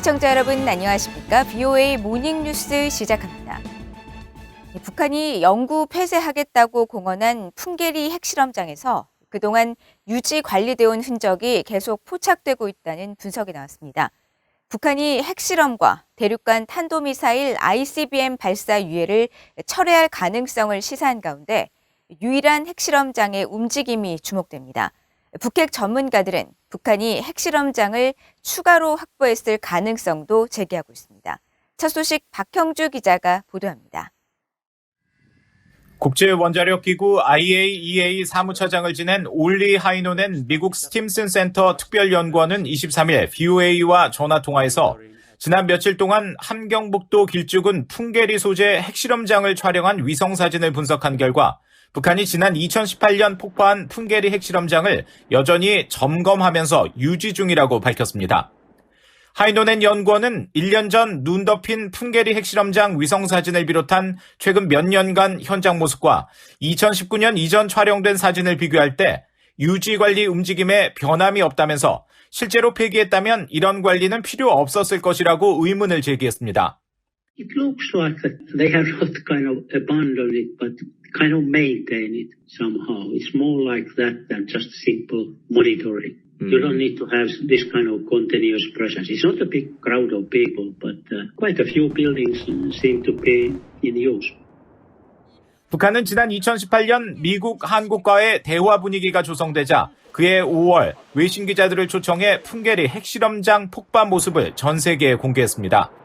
시청자 여러분 안녕하십니까? BOA 모닝 뉴스 시작합니다. 북한이 영구 폐쇄하겠다고 공언한 풍계리 핵실험장에서 그동안 유지 관리되어 온 흔적이 계속 포착되고 있다는 분석이 나왔습니다. 북한이 핵실험과 대륙간 탄도미사일 ICBM 발사 유예를 철회할 가능성을 시사한 가운데 유일한 핵실험장의 움직임이 주목됩니다. 북핵 전문가들은 북한이 핵실험장을 추가로 확보했을 가능성도 제기하고 있습니다. 첫 소식 박형주 기자가 보도합니다. 국제원자력기구 IAEA 사무처장을 지낸 올리 하이노넨 미국 스팀슨 센터 특별연구원은 23일 BOA와 전화통화에서 지난 며칠 동안 함경북도 길쭉은 풍계리 소재 핵실험장을 촬영한 위성사진을 분석한 결과 북한이 지난 2018년 폭파한 풍계리 핵실험장을 여전히 점검하면서 유지 중이라고 밝혔습니다. 하이노넨 연구원은 1년 전 눈 덮인 풍계리 핵실험장 위성사진을 비롯한 최근 몇 년간 현장 모습과 2019년 이전 촬영된 사진을 비교할 때 유지 관리 움직임에 변함이 없다면서 실제로 폐기했다면 이런 관리는 필요 없었을 것이라고 의문을 제기했습니다. Kind of maintain it somehow. It's more like that than just simple monitoring. You don't need to have this kind of continuous presence. It's not a big crowd of people, but uh, quite a few buildings seem to be in use. 북한은 지난 2018년 미국 한국과의 대화 분위기가 조성되자 그해 5월 외신 기자들을 초청해 풍계리 핵실험장 폭발 모습을 전 세계에 공개했습니다.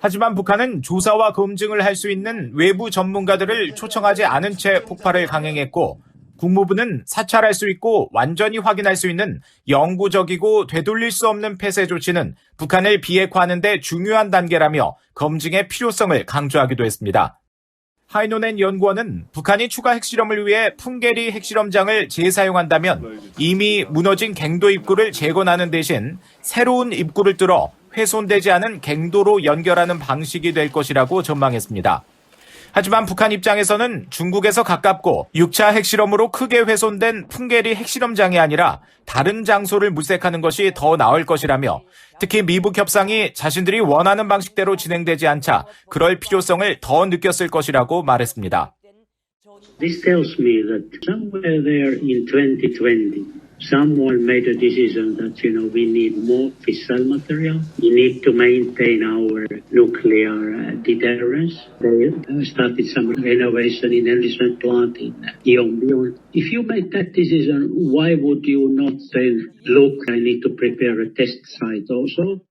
하지만 북한은 조사와 검증을 할 수 있는 외부 전문가들을 초청하지 않은 채 폭발을 강행했고 국무부는 사찰할 수 있고 완전히 확인할 수 있는 영구적이고 되돌릴 수 없는 폐쇄 조치는 북한을 비핵화하는 데 중요한 단계라며 검증의 필요성을 강조하기도 했습니다. 하이노넨 연구원은 북한이 추가 핵실험을 위해 풍계리 핵실험장을 재사용한다면 이미 무너진 갱도 입구를 재건하는 대신 새로운 입구를 뚫어 훼손되지 않은 갱도로 연결하는 방식이 될 것이라고 전망했습니다. 하지만 북한 입장에서는 중국에서 가깝고 6차 핵실험으로 크게 훼손된 풍계리 핵실험장이 아니라 다른 장소를 물색하는 것이 더 나을 것이라며 특히 미북 협상이 자신들이 원하는 방식대로 진행되지 않자 그럴 필요성을 더 느꼈을 것이라고 말했습니다. This tells me that somewhere there in 2020, someone made a decision that, you know, we need more fissile material. We need to maintain our nuclear uh, deterrence. They uh, started some renovation in enrichment plant in Yongbyon. If you make that decision, why would you not then look, I need to prepare a test site also?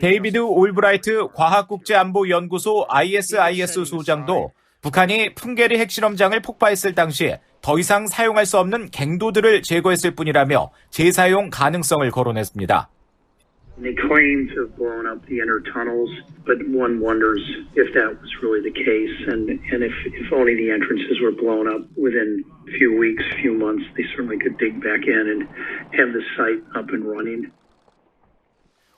데이비드 올브라이트 과학국제안보연구소 ISIS 소장도 북한이 풍계리 핵실험장을 폭파했을 당시 더 이상 사용할 수 없는 갱도들을 제거했을 뿐이라며 재사용 가능성을 거론했습니다.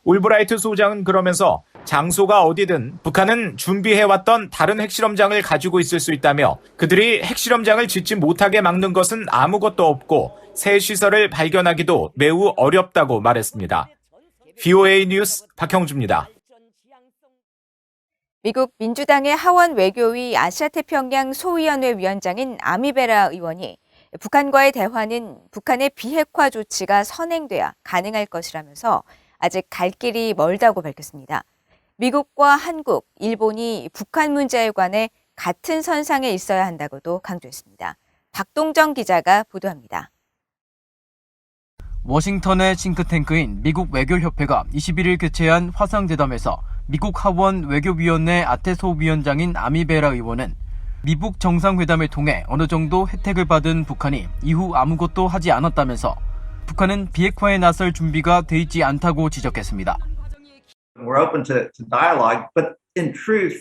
올브라이트 소장은 그러면서 장소가 어디든 북한은 준비해왔던 다른 핵실험장을 가지고 있을 수 있다며 그들이 핵실험장을 짓지 못하게 막는 것은 아무것도 없고 새 시설을 발견하기도 매우 어렵다고 말했습니다. VOA 뉴스 박형주입니다. 미국 민주당의 하원 외교위 아시아태평양 소위원회 위원장인 아미베라 의원이 북한과의 대화는 북한의 비핵화 조치가 선행돼야 가능할 것이라면서 아직 갈 길이 멀다고 밝혔습니다. 미국과 한국, 일본이 북한 문제에 관해 같은 선상에 있어야 한다고도 강조했습니다. 박동정 기자가 보도합니다. 워싱턴의 싱크탱크인 미국 외교협회가 21일 개최한 화상대담에서 미국 하원 외교위원회 아테소 위원장인 아미베라 의원은 미북 정상회담을 통해 어느 정도 혜택을 받은 북한이 이후 아무것도 하지 않았다면서 북한은 비핵화에 나설 준비가 돼 있지 않다고 지적했습니다. We're open to, to dialogue, but in truth,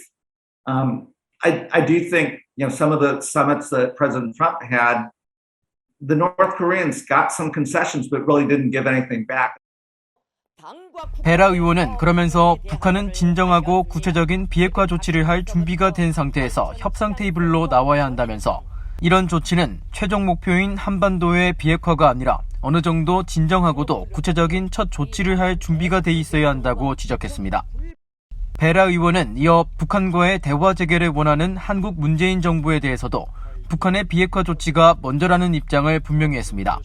um, I, I do think you know some of the summits that President Trump had, the North Koreans got some concessions, but really didn't give anything back. 베라 의원은 그러면서 북한은 진정하고 구체적인 비핵화 조치를 할 준비가 된 상태에서 협상 테이블로 나와야 한다면서 이런 조치는 최종 목표인 한반도의 비핵화가 아니라 어느 정도 진정하고도 구체적인 첫 조치를 할 준비가 돼 있어야 한다고 지적했습니다. 베라 의원은 이어 북한과의 대화 재개를 원하는 한국 문재인 정부에 대해서도 북한의 비핵화 조치가 먼저라는 입장을 분명히 했습니다.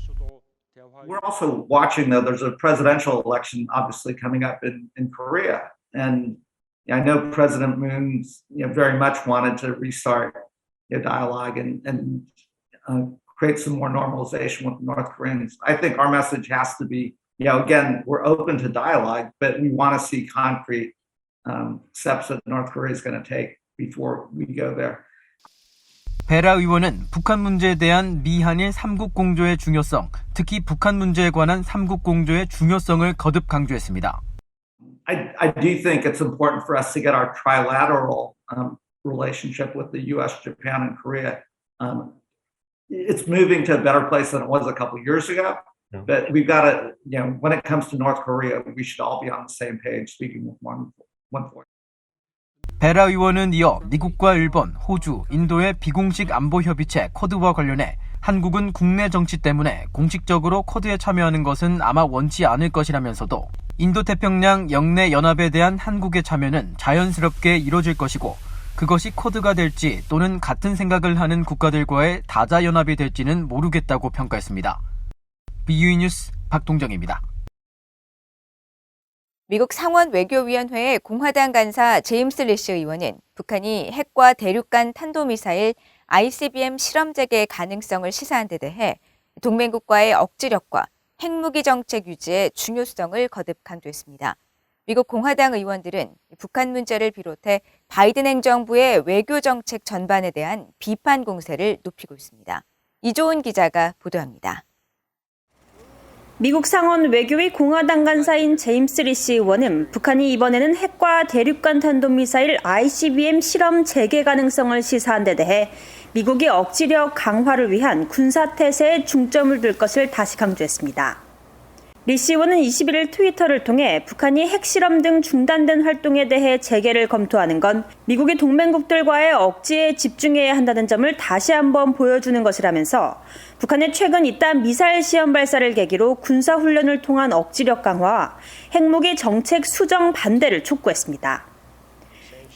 We're also watching though, there's a presidential election obviously coming up in, in Korea. And I know President Moon's you know, very much wanted to restart you know, dialogue and, and uh, create some more normalization with the North Koreans. I think our message has to be, you know, again, we're open to dialogue, but we want to see concrete um, steps that North Korea is going to take before we go there. 베라 의원은 북한 문제에 대한 미한일 삼국 공조의 중요성, 특히 북한 문제에 관한 삼국 공조의 중요성을 거듭 강조했습니다. I, I do think it's important for us to get our trilateral um, relationship with the U.S., Japan, and Korea. Um, it's moving to a better place than it was a couple of years ago. Yeah. But we've got to, you know, when it comes to North Korea, we should all be on the same page, speaking with one one voice. 베라 의원은 이어 미국과 일본, 호주, 인도의 비공식 안보 협의체 쿼드와 관련해 한국은 국내 정치 때문에 공식적으로 쿼드에 참여하는 것은 아마 원치 않을 것이라면서도 인도 태평양 영내 연합에 대한 한국의 참여는 자연스럽게 이뤄질 것이고 그것이 쿼드가 될지 또는 같은 생각을 하는 국가들과의 다자 연합이 될지는 모르겠다고 평가했습니다. BUE 뉴스 박동정입니다. 미국 상원 외교위원회의 공화당 간사 제임스 리시 의원은 북한이 핵과 대륙간 탄도미사일 ICBM 실험 재개 가능성을 시사한 데 대해 동맹국과의 억지력과 핵무기 정책 유지의 중요성을 거듭 강조했습니다. 미국 공화당 의원들은 북한 문제를 비롯해 바이든 행정부의 외교 정책 전반에 대한 비판 공세를 높이고 있습니다. 이조은 기자가 보도합니다. 미국 상원 외교위 공화당 간사인 제임스 리시 의원은 북한이 이번에는 핵과 대륙간 탄도미사일 ICBM 실험 재개 가능성을 시사한 데 대해 미국이 억지력 강화를 위한 군사태세에 중점을 둘 것을 다시 강조했습니다. 리시 의원은 21일 트위터를 통해 북한이 핵실험 등 중단된 활동에 대해 재개를 검토하는 건 미국이 동맹국들과의 억지에 집중해야 한다는 점을 다시 한번 보여주는 것이라면서 북한의 최근 이딴 미사일 시험 발사를 계기로 군사훈련을 통한 억지력 강화와 핵무기 정책 수정 반대를 촉구했습니다.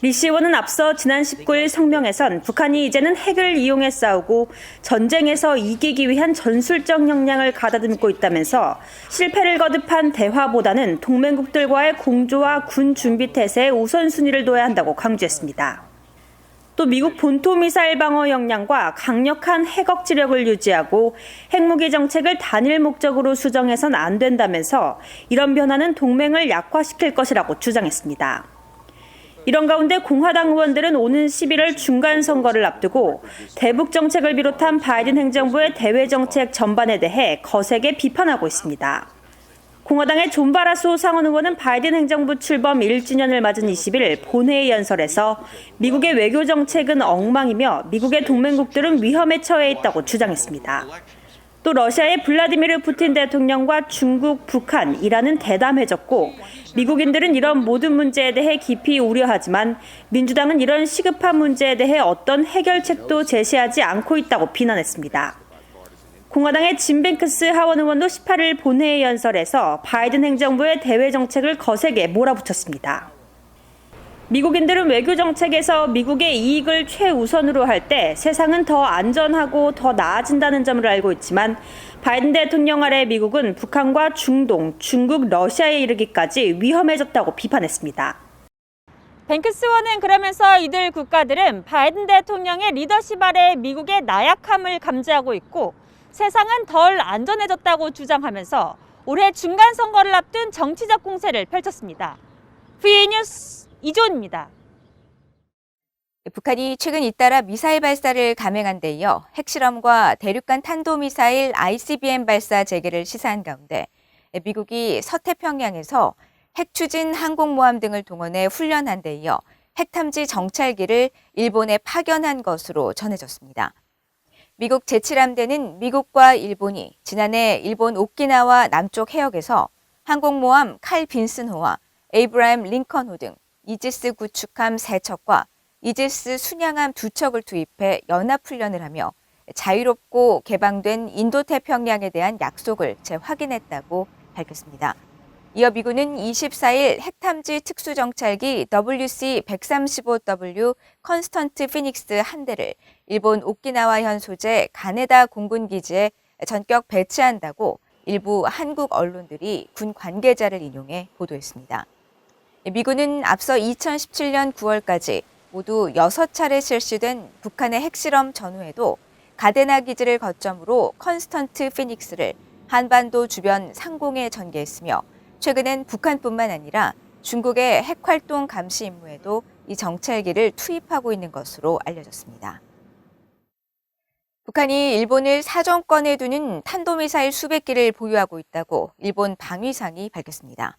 리 시 의원은 앞서 지난 19일 성명에선 북한이 이제는 핵을 이용해 싸우고 전쟁에서 이기기 위한 전술적 역량을 가다듬고 있다면서 실패를 거듭한 대화보다는 동맹국들과의 공조와 군 준비 태세에 우선순위를 둬야 한다고 강조했습니다. 또 미국 본토 미사일 방어 역량과 강력한 핵 억지력을 유지하고 핵무기 정책을 단일 목적으로 수정해선 안 된다면서 이런 변화는 동맹을 약화시킬 것이라고 주장했습니다. 이런 가운데 공화당 의원들은 오는 11월 중간 선거를 앞두고 대북 정책을 비롯한 바이든 행정부의 대외 정책 전반에 대해 거세게 비판하고 있습니다. 공화당의 존 바라소 상원 의원은 바이든 행정부 출범 1주년을 맞은 20일 본회의 연설에서 미국의 외교 정책은 엉망이며 미국의 동맹국들은 위험에 처해 있다고 주장했습니다. 또 러시아의 블라디미르 푸틴 대통령과 중국, 북한, 이란은 대담해졌고 미국인들은 이런 모든 문제에 대해 깊이 우려하지만 민주당은 이런 시급한 문제에 대해 어떤 해결책도 제시하지 않고 있다고 비난했습니다. 공화당의 짐 뱅크스 하원 의원도 18일 본회의 연설에서 바이든 행정부의 대외 정책을 거세게 몰아붙였습니다. 미국인들은 외교 정책에서 미국의 이익을 최우선으로 할 때 세상은 더 안전하고 더 나아진다는 점을 알고 있지만 바이든 대통령 아래 미국은 북한과 중동, 중국, 러시아에 이르기까지 위험해졌다고 비판했습니다. 뱅크스 원은 그러면서 이들 국가들은 바이든 대통령의 리더십 아래 미국의 나약함을 감지하고 있고 세상은 덜 안전해졌다고 주장하면서 올해 중간 선거를 앞둔 정치적 공세를 펼쳤습니다. VA 뉴스 이조입니다. 북한이 최근 잇따라 미사일 발사를 감행한 데 이어 핵실험과 대륙간 탄도미사일 ICBM 발사 재개를 시사한 가운데 미국이 서태평양에서 핵추진 항공모함 등을 동원해 훈련한 데 이어 핵탐지 정찰기를 일본에 파견한 것으로 전해졌습니다. 미국 제7함대는 미국과 일본이 지난해 일본 오키나와 남쪽 해역에서 항공모함 칼 빈슨호와 에이브라임 링컨호 등 이지스 구축함 3척과 이지스 순양함 2척을 투입해 연합훈련을 하며 자유롭고 개방된 인도태평양에 대한 약속을 재확인했다고 밝혔습니다. 이어 미군은 24일 핵탐지 특수정찰기 WC-135W 컨스턴트 피닉스 한 대를 일본 오키나와현 소재 가네다 공군기지에 전격 배치한다고 일부 한국 언론들이 군 관계자를 인용해 보도했습니다. 미군은 앞서 2017년 9월까지 모두 6차례 실시된 북한의 핵실험 전후에도 가데나 기지를 거점으로 컨스턴트 피닉스를 한반도 주변 상공에 전개했으며 최근엔 북한뿐만 아니라 중국의 핵활동 감시 임무에도 이 정찰기를 투입하고 있는 것으로 알려졌습니다. 북한이 일본을 사정권에 두는 탄도미사일 수백 기를 보유하고 있다고 일본 방위상이 밝혔습니다.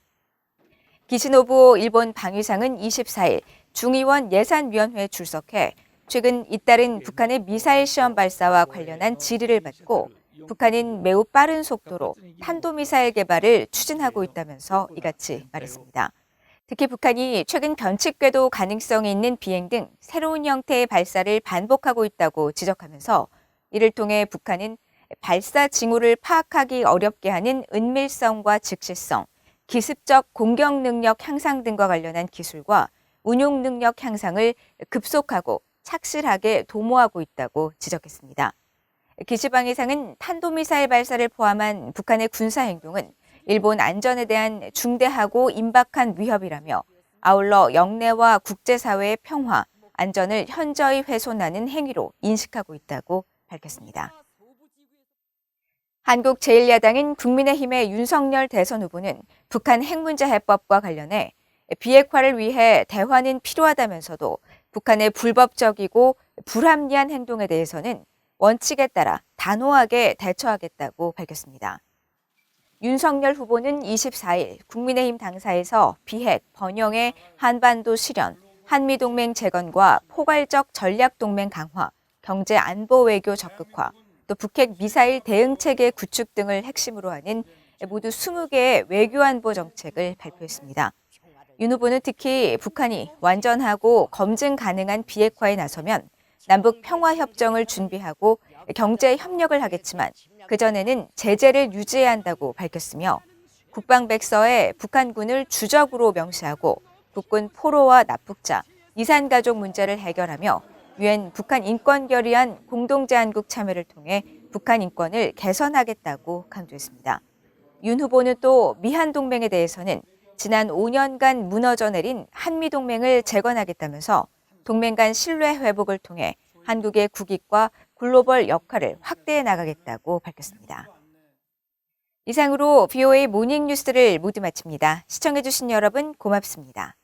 기시노부 일본 방위상은 24일 중의원 예산위원회에 출석해 최근 잇따른 북한의 미사일 시험 발사와 관련한 질의를 받고 북한은 매우 빠른 속도로 탄도미사일 개발을 추진하고 있다면서 이같이 말했습니다. 특히 북한이 최근 변칙 궤도 가능성이 있는 비행 등 새로운 형태의 발사를 반복하고 있다고 지적하면서 이를 통해 북한은 발사 징후를 파악하기 어렵게 하는 은밀성과 즉시성, 기습적 공격 능력 향상 등과 관련한 기술과 운용 능력 향상을 급속하고 착실하게 도모하고 있다고 지적했습니다. 기시방위상은 탄도미사일 발사를 포함한 북한의 군사 행동은 일본 안전에 대한 중대하고 임박한 위협이라며 아울러 영내와 국제사회의 평화, 안전을 현저히 훼손하는 행위로 인식하고 있다고 밝혔습니다. 한국 제1야당인 국민의힘의 윤석열 대선 후보는 북한 핵 문제 해법과 관련해 비핵화를 위해 대화는 필요하다면서도 북한의 불법적이고 불합리한 행동에 대해서는 원칙에 따라 단호하게 대처하겠다고 밝혔습니다. 윤석열 후보는 24일 국민의힘 당사에서 비핵, 번영의 한반도 실현, 한미동맹 재건과 포괄적 전략동맹 강화, 경제 안보 외교 적극화, 또 북핵 미사일 대응 체계 구축 등을 핵심으로 하는 모두 20개의 외교 안보 정책을 발표했습니다. 윤 후보는 특히 북한이 완전하고 검증 가능한 비핵화에 나서면 남북 평화 협정을 준비하고 경제 협력을 하겠지만 그전에는 제재를 유지해야 한다고 밝혔으며 국방백서에 북한군을 주적으로 명시하고 국군 포로와 납북자, 이산가족 문제를 해결하며 유엔 북한 인권 결의안 공동제안국 참여를 통해 북한 인권을 개선하겠다고 강조했습니다. 윤 후보는 또 미한 동맹에 대해서는 지난 5년간 무너져 내린 한미 동맹을 재건하겠다면서 동맹 간 신뢰 회복을 통해 한국의 국익과 글로벌 역할을 확대해 나가겠다고 밝혔습니다. 이상으로 BOA 모닝 뉴스를 모두 마칩니다. 시청해주신 여러분 고맙습니다.